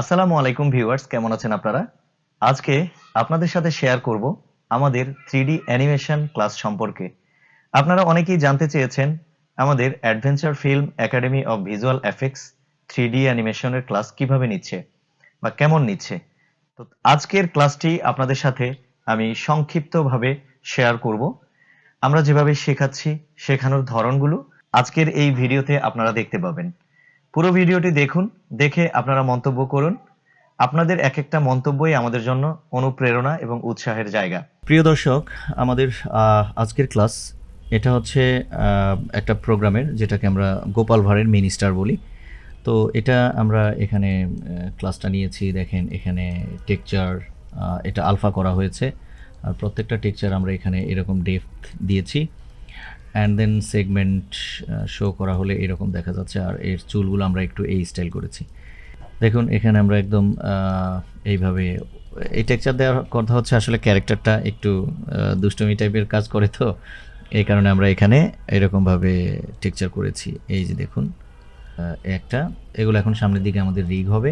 আসসালামু আলাইকুম ভিউয়ার্স, কেমন আছেন আপনারা? আজকে আপনাদের সাথে শেয়ার করব আমাদের থ্রিডি অ্যানিমেশন ক্লাস সম্পর্কে। আপনারা অনেকেই জানতে চেয়েছেন আমাদের adventure film academy of visual effects three D অ্যানিমেশনের class কীভাবে নিচ্ছে বা কেমন নিচ্ছে। তো আজকের ক্লাসটি আপনাদের সাথে আমি সংক্ষিপ্তভাবে শেয়ার করব। আমরা যেভাবে শেখাচ্ছি, শেখানোর ধরনগুলো আজকের এই ভিডিওতে আপনারা দেখতে পাবেন। পুরো ভিডিওটি দেখুন, দেখে আপনারা মন্তব্য করুন। আপনাদের এক একটা মন্তব্যই আমাদের জন্য অনুপ্রেরণা এবং উৎসাহের জায়গা। প্রিয় দর্শক, আমাদের আজকের ক্লাস, এটা হচ্ছে একটা প্রোগ্রামের, যেটাকে আমরা গোপাল ভাঁড়ের মিনিস্টার বলি। তো এটা আমরা এখানে ক্লাসটা নিয়েছি, দেখেন এখানে টেকচার এটা আলফা করা হয়েছে। আর প্রত্যেকটা টেকচার আমরা এখানে এরকম ডেপথ দিয়েছি। অ্যান্ড দেন সেগমেন্ট শো করা হলে এরকম দেখা যাচ্ছে। আর এর চুলগুলো আমরা একটু এই স্টাইল করেছি। দেখুন এখানে আমরা একদম এইভাবে এই টেক্সচার দেওয়ার কথা হচ্ছে আসলে ক্যারেক্টারটা একটু দুষ্টুমি টাইপের কাজ করে তো। এই কারণে আমরা এখানে এরকমভাবে টেক্সচার করেছি। এই যে দেখুন একটা এগুলো এখন সামনের দিকে আমাদের রিগ হবে।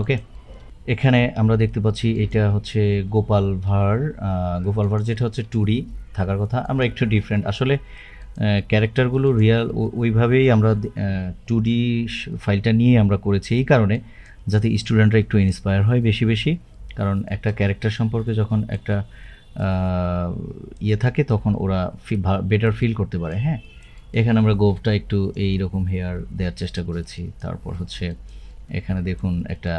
ওকে এখানে আমরা দেখতে পাচ্ছি এটা হচ্ছে গোপাল আহ, গোপাল ভাঁড় যেটা হচ্ছে টুডি থাকার কথা। আমরা একটু ডিফারেন্ট আসলে ক্যারেক্টারগুলো রিয়াল ওইভাবেই আমরা টু ডি ফাইলটা নিয়ে আমরা করেছি। এই কারণে যাতে স্টুডেন্টরা একটু ইন্সপায়ার হয় বেশি বেশি। কারণ একটা ক্যারেক্টার সম্পর্কে যখন একটা ইয়ে থাকে, তখন ওরা বেটার ফিল করতে পারে হ্যাঁ? এখানে আমরা গোভটা একটু এই রকম হেয়ার দেওয়ার চেষ্টা করেছি। তারপর হচ্ছে, এখানে দেখুন একটা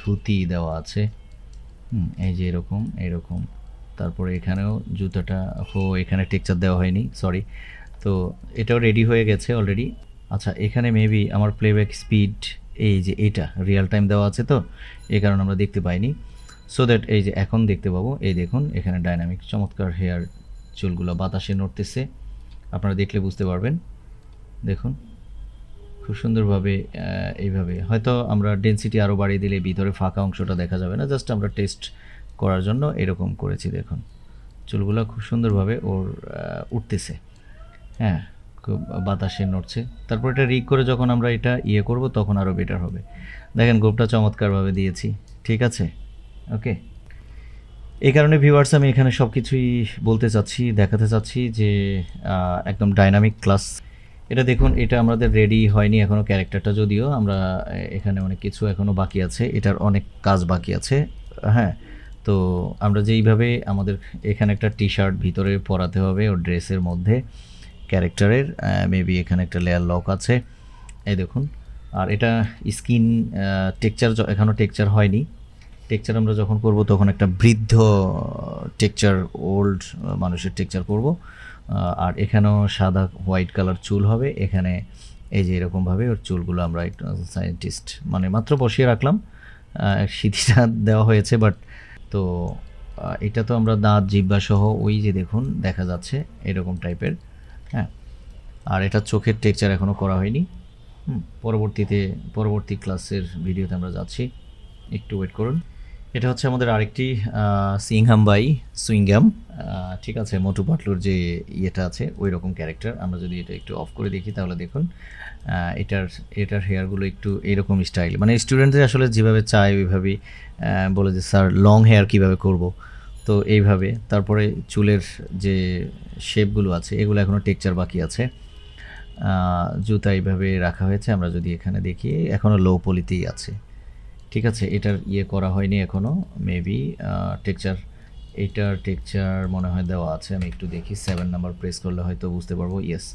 ধুতি দেওয়া আছে। এই যে এরকম এরকম। তারপরে এখানেও জুতোটা, হো, এখানে টেক্সচার দেওয়া হয়নি সরি তো এটাও রেডি হয়ে গেছে অলরেডি আচ্ছা এখানে মেবি আমার প্লেব্যাক স্পিড এই যে এটা রিয়েল টাইম দেওয়া আছে তো এই কারণে আমরা দেখতে পাইনি। সো দ্যাট এই যে এখন দেখতে পাবো, এই দেখুন, এখানে ডাইনামিক চমৎকার হেয়ার চুলগুলো বাতাসে নড়তেছে। আপনারা দেখলে বুঝতে পারবেন। দেখুন, খুব সুন্দরভাবে এইভাবে। হয়তো আমরা ডেনসিটি আরও বাড়িয়ে দিলে ভিতরে ফাঁকা অংশটা দেখা যাবে না জাস্ট আমরা টেস্ট করার জন্য এরকম করেছি দেখুন। চুলগুলো খুব সুন্দরভাবে ওর উঠতেছে। হ্যাঁ খুব বাতাসে নড়ছে। তারপর এটা রিক করে যখন আমরা এটা ইয়ে করব তখন আরও বেটার হবে। দেখেন গোপটা চমৎকারভাবে দিয়েছি। ঠিক আছে? ওকে? এই কারণে ভিউয়ার্স আমি এখানে সব কিছুই বলতে চাচ্ছি, দেখাতে চাচ্ছি যে একদম ডাইনামিক ক্লাস এটা দেখুন, এটা আমাদের রেডি হয়নি এখনও ক্যারেক্টারটা যদিও। আমরা এখানে অনেক কিছু এখনও বাকি আছে। এটার অনেক কাজ বাকি আছে। হ্যাঁ তো আমরা যেইভাবে আমাদের এখানে একটা টি শার্ট ভিতরে পরাতে হবে, ওর ড্রেসের মধ্যে ক্যারেক্টারের মেবি এখানে একটা লেয়ার লক আছে। এই দেখুন, আর এটা স্কিন টেকচার এখনও টেকচার হয়নি। টেকচার আমরা যখন করব তখন একটা বৃদ্ধ টেকচার ওল্ড মানুষের টেকচার করব। আর এখানেও সাদা হোয়াইট কালার চুল হবে। এখানে এই যে এরকমভাবে ওর চুলগুলো আমরা একটু সায়েন্টিস্ট মানে মাত্র বসিয়ে রাখলাম। সিঁথিটা দেওয়া হয়েছে বাট তো এটা তো আমরা দাঁত জিব্বা সহ ওই যে দেখুন, দেখা যাচ্ছে এরকম টাইপের হ্যাঁ? আর এটা চোখের টেকচার এখনও করা হয়নি। পরবর্তীতে, পরবর্তী ক্লাসের ভিডিওতে আমরা যাচ্ছি। একটু ওয়েট করুন। এটা হচ্ছে আমাদের আরেকটি সিংহাম বাই সুইংগাম। ঠিক আছে, মোটু পাটলুর যে ইয়েটা আছে ওই রকম ক্যারেক্টার। আমরা যদি এটা একটু অফ করে দেখি তাহলে দেখুন এটার এটার হেয়ারগুলো একটু এরকম স্টাইল মানে স্টুডেন্টদের আসলে যেভাবে চায় ওইভাবেই বলে যে স্যার লং হেয়ার কীভাবে করব? তো এইভাবে। তারপরে চুলের যে শেপগুলো আছে, এগুলো এখনও টেকচার বাকি আছে। জুতা এইভাবে রাখা হয়েছে, আমরা যদি এখানে দেখি এখনও লো পলিতেই আছে। ঠিক আছে, এটার ইয়ে করা হয়নি এখনও মেবি টেকচার এটার টেকচার মনে হয় দেওয়া আছে, আমি একটু দেখি সেভেন নাম্বার প্রেস করলে হয়তো বুঝতে পারব ইয়েস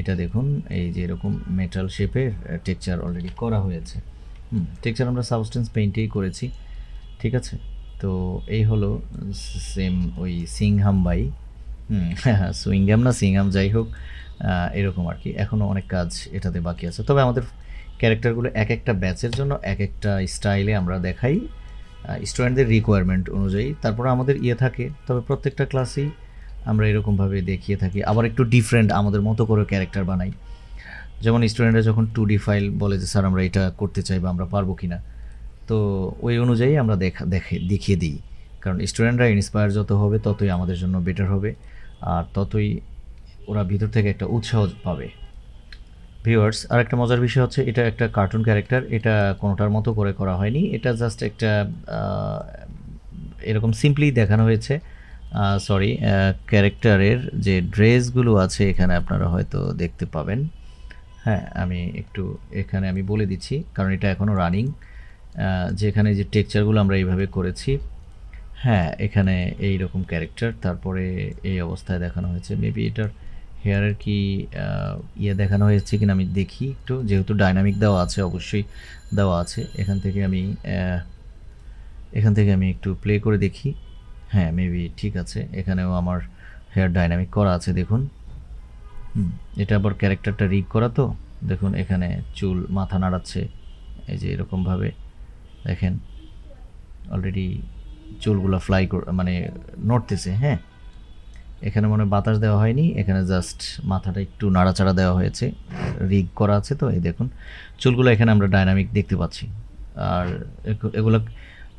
এটা দেখুন, এই যে এরকম মেটাল শেপের টেকচার অলরেডি করা হয়েছে। হুম টেকচার আমরা সাবস্টেন্স পেইন্টেই করেছি, ঠিক আছে? তো এই হলো সেম ওই সিংহাম বাই, হুম হ্যাঁ সুইংহাম না সিংহাম, যাই হোক এরকম আর কি এখনও অনেক কাজ এটাতে বাকি আছে। তবে আমাদের ক্যারেক্টারগুলো এক একটা ব্যাচের জন্য, এক একটা স্টাইলে আমরা দেখাই স্টুডেন্টদের রিকোয়ারমেন্ট অনুযায়ী। তারপর আমাদের ইয়ে থাকে, তবে প্রত্যেকটা ক্লাসেই আমরা এরকমভাবে দেখিয়ে থাকি। আবার একটু ডিফারেন্ট আমাদের মতো করে ক্যারেক্টার বানাই। যেমন স্টুডেন্টরা যখন টু ডি ফাইল বলে যে, স্যার, আমরা এটা করতে চাই বা আমরা পারব কি না তো ওই অনুযায়ী আমরা দেখা, দেখে, দেখিয়ে দিই। কারণ স্টুডেন্টরা ইন্সপায়ার যত হবে, ততই আমাদের জন্য বেটার হবে। আর ততই ওরা ভিতর থেকে একটা উৎসাহ পাবে। ভিউয়ার্স আর একটা মজার বিষয় হচ্ছে এটা একটা কার্টুন ক্যারেক্টার এটা কোনোটার মতো করে করা হয়নি, এটা জাস্ট একটা এরকম সিম্পলি দেখানো হয়েছে সরি ক্যারেক্টারের যে ড্রেসগুলো আছে এখানে আপনারা হয়তো দেখতে পাবেন। হ্যাঁ আমি একটু এখানে আমি বলে দিচ্ছি, কারণ এটা এখনও রানিং যেখানে যে টেক্সচারগুলো আমরা এইভাবে করেছি। হ্যাঁ এখানে এই রকম ক্যারেক্টার তারপরে এই অবস্থায় দেখানো হয়েছে। মেবি এটার হেয়ারের কি ইয়ে দেখানো হয়েছে কিনা আমি দেখি একটু। যেহেতু ডাইনামিক দেওয়া আছে, অবশ্যই দেওয়া আছে। এখান থেকে আমি এখান থেকে আমি একটু প্লে করে দেখি। হ্যাঁ মেবি ঠিক আছে। এখানেও আমার হেয়ার ডাইনামিক করা আছে, দেখুন। এটা আবার ক্যারেক্টারটা রিগ করা তো। দেখুন, এখানে চুল, মাথা নাড়াচ্ছে। এই যে এরকমভাবে, দেখেন। অলরেডি চুলগুলো ফ্লাই মানে নড়তেছে হ্যাঁ। এখানে মনে বাতাস দেওয়া হয়নি, এখানে জাস্ট মাথাটা একটু নাড়াচাড়া দেওয়া হয়েছে, রিগ করা আছে তো, এই দেখুন। চুলগুলো এখানে আমরা ডাইনামিক দেখতে পাচ্ছি। আর এগু- এগুলো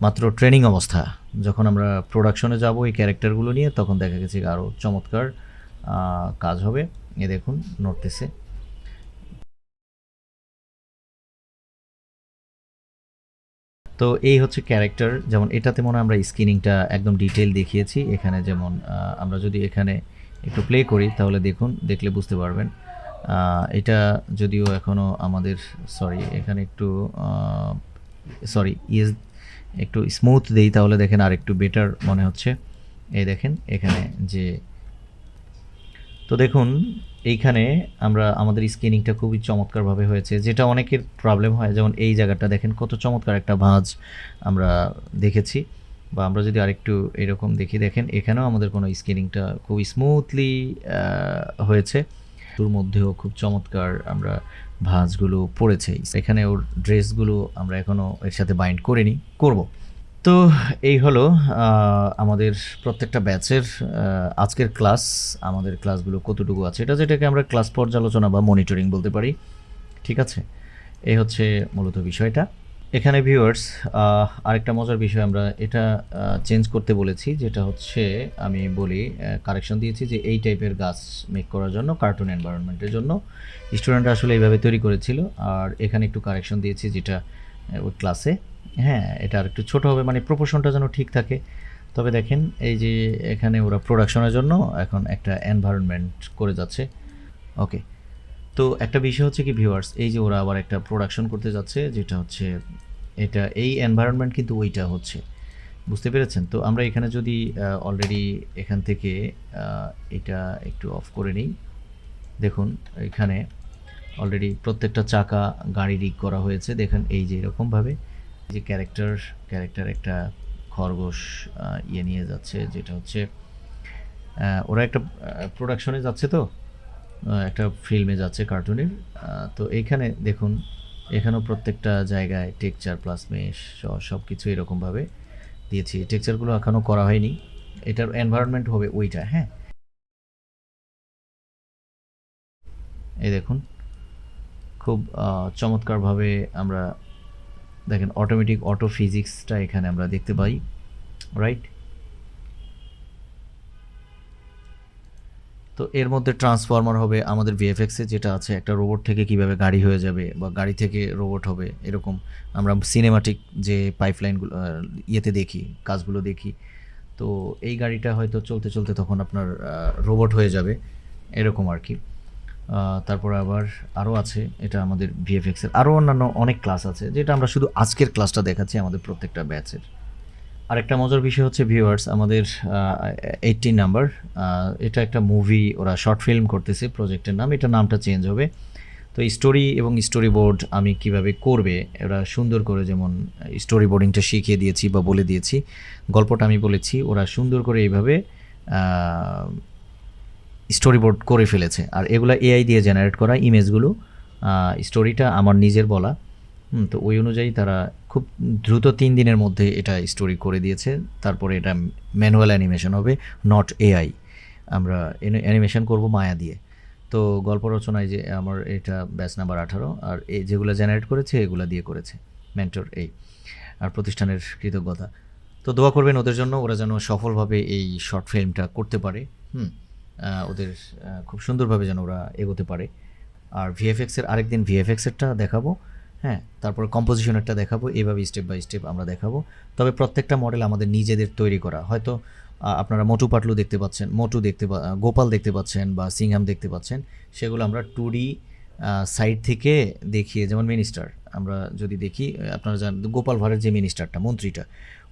মাত্র ট্রেনিং অবস্থা। যখন আমরা প্রোডাকশনে যাব এই ক্যারেক্টারগুলো নিয়ে, তখন দেখা গেছে আরও চমৎকার কাজ হবে। এ দেখুন, নড়তেছে। তো এই হচ্ছে ক্যারেক্টার, যেমন এটাতে মনে আমরা স্ক্রিনিংটা একদম ডিটেল দেখিয়েছি, এখানে যেমন আমরা যদি এখানে একটু প্লে করি, তাহলে দেখুন, দেখলে বুঝতে পারবেন। এটা যদিও এখনও আমাদের সরি এখানে একটু সরি ইয়েস, একটু স্মুথ দেই, তাহলে দেখেন আর একটু বেটার মনে হচ্ছে। এই দেখেন, এখানে যে, তো দেখুন এইখানে আমরা, আমাদের স্কিনিংটা খুবই চমৎকারভাবে হয়েছে, যেটা অনেকের প্রবলেম হয়। যেমন এই জায়গাটা দেখেন, কত চমৎকার একটা ভাঁজ আমরা দেখেছি। বা আমরা যদি আরেকটু এরকম দেখি, দেখেন এখানেও আমাদের কোনো স্কিনিংটা খুব স্মুথলি হয়েছে। তোর মধ্যেও খুব চমৎকার আমরা ভাঁজগুলো পড়েছে। এখানে ওর ড্রেসগুলো আমরা এখনও এর সাথে বাইন্ড করিনি, করব। তো এই হলো আমাদের প্রত্যেকটা ব্যাচের আজকের ক্লাস, আমাদের ক্লাসগুলো কতটুকু আছে। এটা যেটাকে আমরা ক্লাস পর্যালোচনা বা মনিটরিং বলতে পারি। ঠিক আছে? এই হচ্ছে মূলত বিষয়টা। এখানে ভিউয়ার্স আরেকটা মজার বিষয় আমরা এটা চেঞ্জ করতে বলেছি, যেটা হচ্ছে আমি বলি কারেকশন দিয়েছি যে এই টাইপের গাছ মেক করার জন্য, কার্টুন এনভায়রনমেন্টের জন্য। স্টুডেন্টরা আসলে এইভাবে তৈরি করেছিল, আর এখানে একটু কারেকশন দিয়েছি, যেটা ওই ক্লাসে হ্যাঁ এটা আর একটু ছোটো হবে মানে প্রপোর্শনটা যেন ঠিক থাকে। তবে দেখেন, এই যে এখানে ওরা প্রোডাকশনের জন্য এখন একটা এনভায়রনমেন্ট করে যাচ্ছে। ওকে তো একটা বিষয় হচ্ছে কি ভিউয়ার্স এই যে ওরা আবার একটা প্রোডাকশন করতে যাচ্ছে, যেটা হচ্ছে, এটা, এই এনভায়রনমেন্ট কিন্তু ওইটা হচ্ছে। বুঝতে পেরেছেন? তো আমরা এখানে যদি অলরেডি এখান থেকে এটা একটু অফ করে নিই। দেখুন, এখানে অলরেডি প্রত্যেকটা চাকা গাড়ি রিগ করা হয়েছে। দেখেন এই যে এরকমভাবে যে ক্যারেক্টার ক্যারেক্টার একটা খরগোশ ইয়ে নিয়ে যাচ্ছে, যেটা হচ্ছে ওরা একটা প্রোডাকশনে যাচ্ছে তো একটা ফিল্মে যাচ্ছে কার্টুনের তো এইখানে দেখুন, এখানেও প্রত্যেকটা জায়গায় টেকচার প্লাস মেশ সব কিছু এরকমভাবে দিয়েছি। টেকচারগুলো এখনও করা হয়নি। এটার এনভায়রনমেন্ট হবে ওইটা হ্যাঁ? এই দেখুন। খুব চমৎকারভাবে আমরা দেখেন অটোমেটিক অটো ফিজিক্সটা এখানে আমরা দেখতে পাই রাইট তো এর মধ্যে ট্রান্সফর্মার হবে, আমাদের ভিএফএক্সে যেটা আছে, একটা রোবট থেকে কীভাবে গাড়ি হয়ে যাবে বা গাড়ি থেকে রোবট হবে, এরকম আমরা সিনেমাটিক যে পাইপলাইনগুলো ইয়েতে দেখি, কাজগুলো দেখি, তো এই গাড়িটা হয়তো চলতে চলতে তখন আপনার রোবট হয়ে যাবে, এরকম আর কি। তারপরে আবার আরও আছে, এটা আমাদের ভিএফএক্সের আরও অন্যান্য অনেক ক্লাস আছে, যেটা আমরা শুধু আজকের ক্লাসটা দেখাচ্ছি আমাদের প্রত্যেকটা ব্যাচের আরেকটা মজার বিষয় হচ্ছে ভিউয়ার্স আমাদের এইটিন নাম্বার এটা একটা মুভি ওরা শর্ট ফিল্ম করতেছে প্রজেক্টের নাম এটা নামটা চেঞ্জ হবে। তো স্টোরি এবং স্টোরি বোর্ড আমি কীভাবে করবে ওরা সুন্দর করে যেমন স্টোরি বোর্ডিংটা শিখিয়ে দিয়েছি বা বলে দিয়েছি, গল্পটা আমি বলেছি, ওরা সুন্দর করে এইভাবে স্টোরি বোর্ড করে ফেলেছে। আর এগুলো এআই দিয়ে জেনারেট করা ইমেজগুলো স্টোরিটা আমার নিজের বলা। তো ওই অনুযায়ী তারা খুব দ্রুত তিন দিনের মধ্যে এটা স্টোরি করে দিয়েছে। তারপরে এটা ম্যানুয়াল অ্যানিমেশন হবে নট এআই আমরা অ্যানিমেশন করব মায়া দিয়ে। তো গল্প রচনায় যে আমার এটা ব্যাচ নাম্বার আঠারো, আর এই যেগুলো জেনারেট করেছে, এগুলো দিয়ে করেছে মেন্টর এই আর প্রতিষ্ঠানের কৃতজ্ঞতা। তো দোয়া করবেন ওদের জন্য, ওরা যেন সফলভাবে এই শর্ট ফিল্মটা করতে পারে। হুম। ওদের খুব সুন্দরভাবে যেন ওরা এগোতে পারে। আর ভিএফএক্সের আরেকদিন ভিএফএক্সেরটা দেখাবো। হ্যাঁ তারপর কম্পোজিশনেরটা দেখাবো। এইভাবে স্টেপ বাই স্টেপ আমরা দেখাবো। তবে প্রত্যেকটা মডেল আমাদের নিজেদের তৈরি করা। হয়তো আপনারা মোটু পাটলু দেখতে পাচ্ছেন, মোটু দেখতে গোপাল দেখতে পাচ্ছেন বা সিংহাম দেখতে পাচ্ছেন। সেগুলো আমরা টুডি সাইড থেকে দেখিয়ে, যেমন মিনিস্টার আমরা যদি দেখি আপনারা জানেন গোপাল ভাঁড়ের যে মিনিস্টারটা মন্ত্রীটা,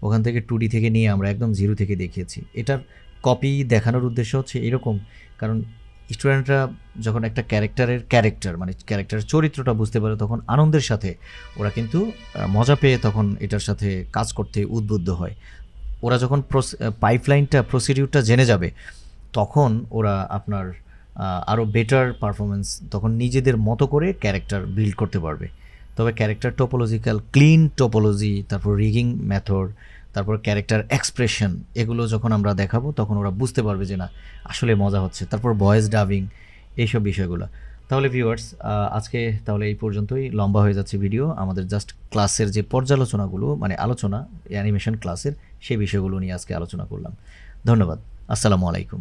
ওখান থেকে টু ডি থেকে নিয়ে আমরা একদম জিরো থেকে দেখিয়েছি। এটার কপি দেখানোর উদ্দেশ্য হচ্ছে এরকম। কারণ স্টুডেন্টরা যখন একটা ক্যারেক্টারের ক্যারেক্টার মানে ক্যারেক্টারের চরিত্রটা বুঝতে পারে, তখন আনন্দের সাথে ওরা কিন্তু মজা পেয়ে তখন এটার সাথে কাজ করতে উদ্বুদ্ধ হয়। ওরা যখন পাইপলাইনটা প্রসিডিউরটা জেনে যাবে, তখন ওরা আপনার আরও বেটার পারফরমেন্স তখন নিজেদের মতো করে ক্যারেক্টার বিল্ড করতে পারবে। তবে ক্যারেক্টার টোপোলজিক্যাল ক্লিন টোপোলজি তারপর রিগিং মেথড তারপর ক্যারেক্টার এক্সপ্রেশন এগুলো যখন আমরা দেখাবো, তখন ওরা বুঝতে পারবে যে না, আসলে মজা হচ্ছে। তারপর ভয়েস ডাবিং এইসব বিষয়গুলো। তাহলে ভিউয়ার্স আজকে তাহলে এই পর্যন্তই। লম্বা হয়ে যাচ্ছে ভিডিও আমাদের জাস্ট ক্লাসের যে পর্যালোচনাগুলো মানে আলোচনা অ্যানিমেশন ক্লাসের সেই বিষয়গুলো নিয়ে আজকে আলোচনা করলাম। ধন্যবাদ। আসসালামু আলাইকুম।